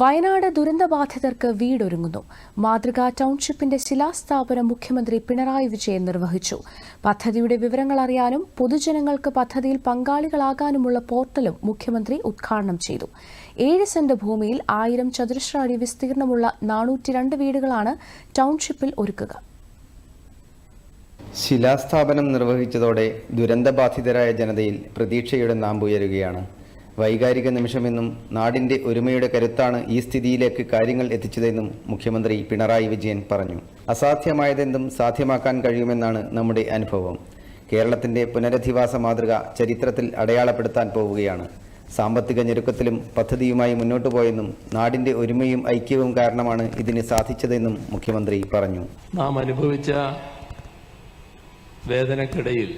വയനാട് ദുരന്തബാധിതർക്ക് വീടൊരുങ്ങുന്നു. മാതൃകാ ടൗൺഷിപ്പിന്റെ ശിലാസ്ഥാപനം മുഖ്യമന്ത്രി പിണറായി വിജയൻ നിർവഹിച്ചു. പദ്ധതിയുടെ വിവരങ്ങൾ അറിയാനും പൊതുജനങ്ങൾക്ക് പദ്ധതിയിൽ പങ്കാളികളാകാനുമുള്ള പോർട്ടലും മുഖ്യമന്ത്രി ഉദ്ഘാടനം ചെയ്തു. ഏഴ് സെന്റ് ഭൂമിയിൽ ആയിരം ചതുരശ്ര അടി വിസ്തീർണമുള്ള നാനൂറ്റി രണ്ട് വീടുകളാണ് ടൗൺഷിപ്പിൽ ഒരുക്കുക. ശിലാസ്ഥാപനം നിർവഹിച്ചതോടെ ദുരന്തബാധിതരായ ജനതയിൽ പ്രതീക്ഷയുടെ നാമ്പുയരുകയാണ്. വൈകാരിക നിമിഷമെന്നും നാടിന്റെ ഒരുമയുടെ കരുത്താണ് ഈ സ്ഥിതിയിലേക്ക് കാര്യങ്ങൾ എത്തിച്ചതെന്നും മുഖ്യമന്ത്രി പിണറായി വിജയൻ പറഞ്ഞു. അസാധ്യമായതെന്തും സാധ്യമാക്കാൻ കഴിയുമെന്നാണ് നമ്മുടെ അനുഭവം. കേരളത്തിന്റെ പുനരധിവാസ മാതൃക ചരിത്രത്തിൽ അടയാളപ്പെടുത്താൻ പോവുകയാണ്. സാമ്പത്തിക ഞെരുക്കത്തിലും പദ്ധതിയുമായി മുന്നോട്ടു പോയെന്നും നാടിന്റെ ഒരുമയും ഐക്യവും കാരണമാണ് ഇതിന് സാധിച്ചതെന്നും മുഖ്യമന്ത്രി പറഞ്ഞു. നാം അനുഭവിച്ച വേദനക്കിടയിൽ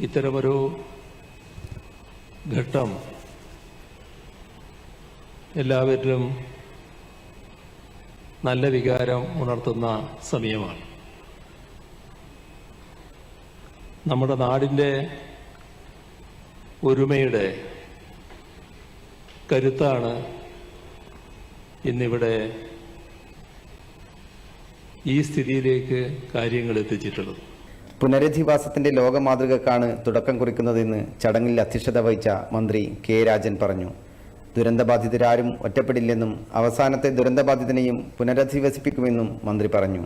ഇത്തരമൊരു ഘട്ടം. എല്ലാവരിലും നല്ല വികാരം ഉണർത്തുന്ന സമയമാണ്. നമ്മുടെ നാടിന്റെ ഒരുമയുടെ കരുത്താണ് ഇന്നിവിടെ ഈ സ്ഥിതിയിലേക്ക് കാര്യങ്ങൾ എത്തിച്ചിട്ടുള്ളത്. പുനരധിവാസത്തിന്റെ ലോകമാതൃകക്കാണ് തുടക്കം കുറിക്കുന്നതെന്ന് ചടങ്ങിൽ അധ്യക്ഷത വഹിച്ച മന്ത്രി കെ രാജൻ പറഞ്ഞു. ദുരന്തബാധിതരാരും ഒറ്റപ്പെടില്ലെന്നും അവസാനത്തെ ദുരന്തബാധിതനെയും പുനരധിവസിപ്പിക്കുമെന്നും മന്ത്രി പറഞ്ഞു.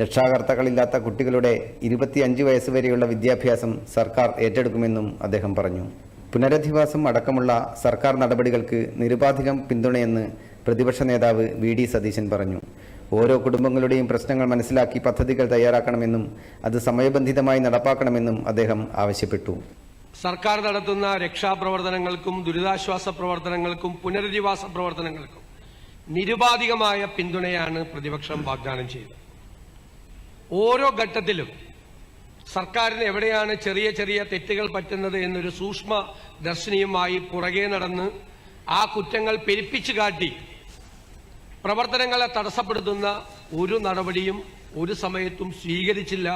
രക്ഷാകർത്താക്കളില്ലാത്ത കുട്ടികളുടെ ഇരുപത്തിയഞ്ച് വയസ്സ് വരെയുള്ള വിദ്യാഭ്യാസം സർക്കാർ ഏറ്റെടുക്കുമെന്നും അദ്ദേഹം പറഞ്ഞു. പുനരധിവാസം അടക്കമുള്ള സർക്കാർ നടപടികൾക്ക് നിരുപാധികം പിന്തുണയെന്ന് പ്രതിപക്ഷ നേതാവ് വി ഡി സതീശൻ പറഞ്ഞു. ഓരോ കുടുംബങ്ങളുടെയും പ്രശ്നങ്ങൾ മനസ്സിലാക്കി പദ്ധതികൾ തയ്യാറാക്കണമെന്നും അത് സമയബന്ധിതമായി നടപ്പാക്കണമെന്നും അദ്ദേഹം ആവശ്യപ്പെട്ടു. സർക്കാർ നടത്തുന്ന രക്ഷാപ്രവർത്തനങ്ങൾക്കും ദുരിതാശ്വാസ പ്രവർത്തനങ്ങൾക്കും പുനരധിവാസ പ്രവർത്തനങ്ങൾക്കും നിരുപാധികമായ പിന്തുണയാണ് പ്രതിപക്ഷം വാഗ്ദാനം ചെയ്തത്. ഓരോ ഘട്ടത്തിലും സർക്കാരിന് എവിടെയാണ് ചെറിയ ചെറിയ തെറ്റുകൾ പറ്റുന്നത് എന്നൊരു സൂക്ഷ്മ ദർശനീയമായി പുറകെ നടന്ന് ആ കുറ്റങ്ങൾ പെരുപ്പിച്ചു കാട്ടി പ്രവർത്തനങ്ങളെ തടസ്സപ്പെടുത്തുന്ന ഒരു നടപടിയും ഒരു സമയത്തും സ്വീകരിച്ചില്ല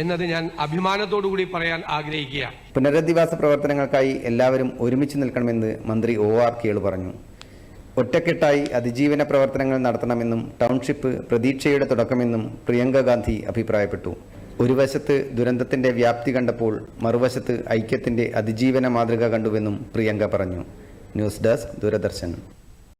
എന്നത് ഞാൻ അഭിമാനത്തോടുകൂടി പറയാൻ ആഗ്രഹിക്കുകയാണ്. പുനരധിവാസ പ്രവർത്തനങ്ങൾക്കായി എല്ലാവരും ഒരുമിച്ച് നിൽക്കണമെന്ന് മന്ത്രി ഒ ആർ കേളു പറഞ്ഞു. ഒറ്റക്കെട്ടായി അതിജീവന പ്രവർത്തനങ്ങൾ നടത്തണമെന്നും ടൗൺഷിപ്പ് പ്രതീക്ഷയുടെ തുടക്കമെന്നും പ്രിയങ്ക ഗാന്ധി അഭിപ്രായപ്പെട്ടു. ഒരു വശത്ത് ദുരന്തത്തിന്റെ വ്യാപ്തി കണ്ടപ്പോൾ മറുവശത്ത് ഐക്യത്തിന്റെ അതിജീവന മാതൃക കണ്ടുവെന്നും പ്രിയങ്ക പറഞ്ഞു. News desk Doordarshan.